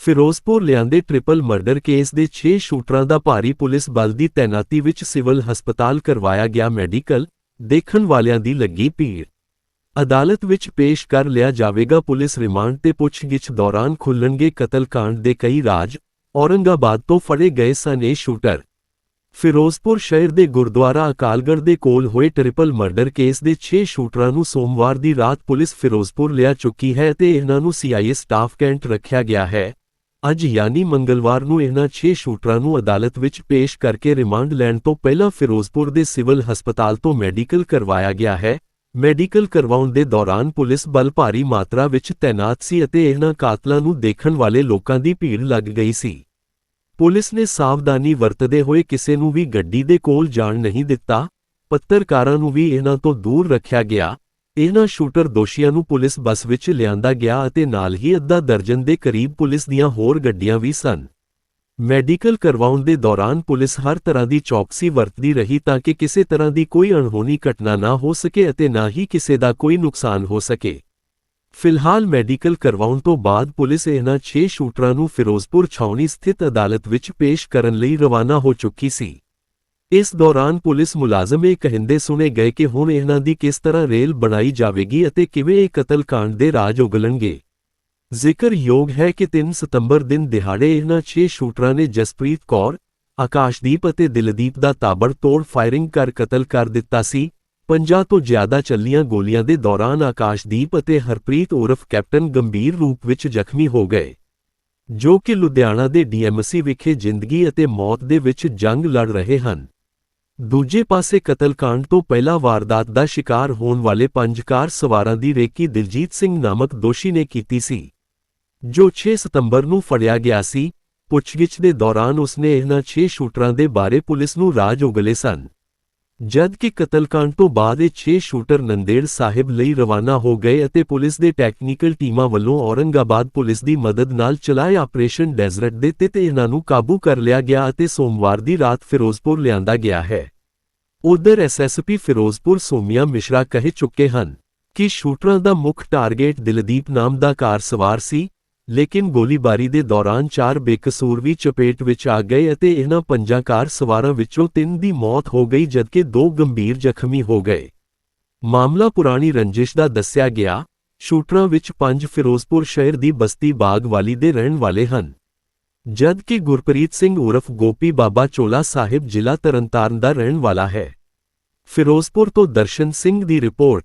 ਫਿਰੋਜ਼ਪੁਰ ਲਿਆਂਦੇ triple murder case ਦੇ 6 ਸ਼ੂਟਰਾਂ ਦਾ ਭਾਰੀ ਪੁਲਿਸ ਬਲ ਦੀ ਤੈਨਾਤੀ ਵਿੱਚ ਸਿਵਲ ਹਸਪਤਾਲ ਕਰਵਾਇਆ ਗਿਆ ਮੈਡੀਕਲ, ਦੇਖਣ ਵਾਲਿਆਂ ਦੀ ਲੱਗੀ ਭੀੜ। ਅਦਾਲਤ ਵਿੱਚ ਪੇਸ਼ ਕਰ ਲਿਆ ਜਾਵੇਗਾ ਪੁਲਿਸ ਰਿਮਾਂਡ ਤੇ ਪੁੱਛਗਿੱਛ ਦੌਰਾਨ ਖੁੱਲਣਗੇ ਕਤਲकांड ਦੇ ਕਈ ਰਾਜ, ਔਰੰਗਾਬਾਦ ਤੋਂ ਫੜੇ ਗਏ ਸਨ ਇਹ ਸ਼ੂਟਰ। ਫਿਰੋਜ਼ਪੁਰ ਸ਼ਹਿਰ ਦੇ ਗੁਰਦੁਆਰਾ ਅਕਾਲਗੜ੍ਹ ਦੇ ਕੋਲ ਹੋਏ ਟ੍ਰਿਪਲ ਮਰਡਰ ਕੇਸ ਦੇ 6 ਸ਼ੂਟਰਾਂ ਨੂੰ ਸੋਮਵਾਰ ਦੀ ਰਾਤ ਪੁਲਿਸ ਫਿਰੋਜ਼ਪੁਰ ਲਿਆ ਚੁੱਕੀ ਹੈ ਤੇ ਇਹਨਾਂ ਨੂੰ ਸੀਆਈਏ ਸਟਾਫ ਕੈਂਟ ਰੱਖਿਆ ਗਿਆ ਹੈ। ਅੱਜ ਯਾਨੀ ਮੰਗਲਵਾਰ ਨੂੰ ਇਹਨਾਂ 6 ਸ਼ੂਟਰਾਂ ਨੂੰ ਅਦਾਲਤ ਵਿੱਚ ਪੇਸ਼ ਕਰਕੇ ਰਿਮਾਂਡ ਲੈਣ ਤੋਂ ਪਹਿਲਾਂ ਫਿਰੋਜ਼ਪੁਰ ਦੇ ਸਿਵਲ ਹਸਪਤਾਲ ਤੋਂ ਮੈਡੀਕਲ ਕਰਵਾਇਆ ਗਿਆ ਹੈ। ਮੈਡੀਕਲ ਕਰਵਾਉਣ ਦੇ ਦੌਰਾਨ ਪੁਲਿਸ ਬਲ ਭਾਰੀ ਮਾਤਰਾ ਵਿੱਚ ਤੈਨਾਤ ਸੀ ਅਤੇ ਇਹਨਾਂ ਕਾਤਲਾਂ ਨੂੰ ਦੇਖਣ ਵਾਲੇ ਲੋਕਾਂ ਦੀ ਭੀੜ ਲੱਗ ਗਈ ਸੀ। ਪੁਲਿਸ ਨੇ ਸਾਵਧਾਨੀ ਵਰਤਦੇ ਹੋਏ ਕਿਸੇ ਨੂੰ ਵੀ ਗੱਡੀ ਦੇ ਕੋਲ ਜਾਣ ਨਹੀਂ ਦਿੱਤਾ। ਪੱਤਰਕਾਰਾਂ ਨੂੰ ਵੀ ਇਹਨਾਂ ਤੋਂ ਦੂਰ ਰੱਖਿਆ ਗਿਆ। ਇਹਨਾਂ ਸ਼ੂਟਰ ਦੋਸ਼ੀਆਂ ਨੂੰ ਪੁਲਿਸ ਬੱਸ ਵਿੱਚ ਲਿਆਂਦਾ ਗਿਆ ਅਤੇ ਨਾਲ ਹੀ ਅੱਧਾ ਦਰਜਨ ਦੇ ਕਰੀਬ ਪੁਲਿਸ ਦੀਆਂ ਹੋਰ ਗੱਡੀਆਂ ਵੀ ਸਨ। ਮੈਡੀਕਲ ਕਰਵਾਉਣ ਦੇ ਦੌਰਾਨ ਪੁਲਿਸ ਹਰ ਤਰ੍ਹਾਂ ਦੀ ਚੌਕਸੀ ਵਰਤਦੀ ਰਹੀ ਤਾਂ ਕਿ ਕਿਸੇ ਤਰ੍ਹਾਂ ਦੀ ਕੋਈ ਅਣਹੋਣੀ ਘਟਨਾ ਨਾ ਹੋ ਸਕੇ ਅਤੇ ਨਾ ਹੀ ਕਿਸੇ ਦਾ ਕੋਈ ਨੁਕਸਾਨ ਹੋ ਸਕੇ। ਫਿਲਹਾਲ ਮੈਡੀਕਲ ਕਰਵਾਉਣ ਤੋਂ ਬਾਅਦ ਪੁਲਿਸ ਇਹਨਾਂ 6 ਸ਼ੂਟਰਾਂ ਨੂੰ ਫਿਰੋਜ਼ਪੁਰ ਛਾਉਣੀ ਸਥਿਤ ਅਦਾਲਤ ਵਿੱਚ ਪੇਸ਼ ਕਰਨ ਲਈ ਰਵਾਨਾ ਹੋ ਚੁੱਕੀ ਸੀ। ਇਸ ਦੌਰਾਨ ਪੁਲਿਸ ਮੁਲਾਜ਼ਮ ਇਹ ਕਹਿੰਦੇ ਸੁਣੇ ਗਏ ਕਿ ਹੁਣ ਇਹਨਾਂ ਦੀ ਕਿਸ ਤਰ੍ਹਾਂ ਰੇਲ ਬਣਾਈ ਜਾਵੇਗੀ ਅਤੇ ਕਿਵੇਂ ਇਹ ਕਤਲकांड ਦੇ ਰਾਜ ਉਗਲਣਗੇ। ਜ਼ਿਕਰਯੋਗ ਹੈ ਕਿ 3 ਸਤੰਬਰ ਦਿਨ ਦਿਹਾੜੇ ਇਹਨਾਂ 6 ਸ਼ੂਟਰਾਂ ਨੇ ਜਸਪ੍ਰੀਤ ਕੌਰ, ਆਕਾਸ਼ਦੀਪ ਅਤੇ ਦਿਲਦੀਪ ਦਾ ਤਾਬੜ ਤੋੜ ਫਾਇਰਿੰਗ ਕਰ ਕਤਲ ਕਰ ਦਿੱਤਾ ਸੀ। ਪੰਜਾਂ ਤੋਂ ਜ਼ਿਆਦਾ ਚੱਲੀਆਂ ਗੋਲੀਆਂ ਦੇ ਦੌਰਾਨ ਆਕਾਸ਼ਦੀਪ ਅਤੇ ਹਰਪ੍ਰੀਤ ਉਰਫ ਕੈਪਟਨ ਗੰਭੀਰ ਰੂਪ ਵਿੱਚ ਜ਼ਖਮੀ ਹੋ ਗਏ, ਜੋ ਕਿ ਲੁਧਿਆਣਾ ਦੇ ਡੀਐਮਸੀ ਵਿਖੇ ਜ਼ਿੰਦਗੀ ਅਤੇ ਮੌਤ ਦੇ ਵਿੱਚ ਜੰਗ ਲੜ ਰਹੇ ਹਨ। ਦੂਜੇ ਪਾਸੇ ਕਤਲकांड ਤੋਂ ਪਹਿਲਾਂ ਵਾਰਦਾਤ ਦਾ ਸ਼ਿਕਾਰ ਹੋਣ ਵਾਲੇ ਪੰਜ ਕਾਰ ਸਵਾਰਾਂ ਦੀ ਰੇਕੀ ਦਿਲਜੀਤ ਸਿੰਘ ਨਾਮਕ ਦੋਸ਼ੀ ਨੇ ਕੀਤੀ ਸੀ, ਜੋ 6 ਸਤੰਬਰ ਨੂੰ ਫੜਿਆ ਗਿਆ ਸੀ। ਪੁੱਛਗਿੱਛ ਦੇ ਦੌਰਾਨ ਉਸਨੇ ਇਹਨਾਂ 6 ਸ਼ੂਟਰਾਂ ਦੇ ਬਾਰੇ ਪੁਲਿਸ ਨੂੰ ਰਾਜ ਉਗਲੇ ਸਨ। ਜਦ ਕਿ ਕਤਲकांड ਤੋਂ ਬਾਅਦ ਇਹ 6 ਸ਼ੂਟਰ ਨੰਦੇੜ ਸਾਹਿਬ ਲਈ ਰਵਾਨਾ ਹੋ ਗਏ ਅਤੇ ਪੁਲਿਸ ਦੇ ਟੈਕਨੀਕਲ ਟੀਮਾਂ ਵੱਲੋਂ ਔਰੰਗਾਬਾਦ ਪੁਲਿਸ ਦੀ ਮਦਦ ਨਾਲ ਚਲਾਏ ਆਪਰੇਸ਼ਨ ਡੈਜ਼ਰਟ ਦੇ ਤਹਿਤ ਇਹਨਾਂ ਨੂੰ ਕਾਬੂ ਕਰ ਲਿਆ ਗਿਆ ਅਤੇ ਸੋਮਵਾਰ ਦੀ ਰਾਤ ਫਿਰੋਜ਼ਪੁਰ ਲਿਆਂਦਾ ਗਿਆ ਹੈ। ਉਧਰ ਐਸਐਸਪੀ ਫਿਰੋਜ਼ਪੁਰ ਸੋਮੀਆ ਮਿਸ਼ਰਾ ਕਹਿ ਚੁੱਕੇ ਹਨ ਕਿ ਸ਼ੂਟਰਾਂ ਦਾ ਮੁੱਖ ਟਾਰਗੇਟ ਦਿਲਦੀਪ ਨਾਮ ਦਾ ਕਾਰ ਸਵਾਰ ਸੀ ਲੇਕਿਨ ਗੋਲੀਬਾਰੀ ਦੇ ਦੌਰਾਨ ਚਾਰ ਬੇਕਸੂਰ ਵੀ ਚਪੇਟ ਵਿੱਚ ਆ ਗਏ ਅਤੇ ਇਹਨਾਂ ਪੰਜਾਂ ਕਾਰ ਸਵਾਰਾਂ ਵਿੱਚੋਂ ਤਿੰਨ ਦੀ ਮੌਤ ਹੋ ਗਈ, ਜਦਕਿ ਦੋ ਗੰਭੀਰ ਜ਼ਖਮੀ ਹੋ ਗਏ। ਮਾਮਲਾ ਪੁਰਾਣੀ ਰੰਜਿਸ਼ ਦਾ ਦੱਸਿਆ ਗਿਆ। ਸ਼ੂਟਰਾਂ ਵਿੱਚ ਪੰਜ ਫਿਰੋਜ਼ਪੁਰ ਸ਼ਹਿਰ ਦੀ ਬਸਤੀ ਬਾਗ ਵਾਲੀ ਦੇ ਰਹਿਣ ਵਾਲੇ ਹਨ। ਜਦ ਕਿ ਗੁਰਪ੍ਰੀਤ ਸਿੰਘ ਉਰਫ ਗੋਪੀ ਬਾਬਾ ਚੋਲਾ ਸਾਹਿਬ ਜ਼ਿਲ੍ਹਾ ਤਰਨਤਾਰਨ ਦਾ ਰਹਿਣ ਵਾਲਾ ਹੈ। ਫਿਰੋਜ਼ਪੁਰ ਤੋਂ ਦਰਸ਼ਨ ਸਿੰਘ ਦੀ ਰਿਪੋਰਟ।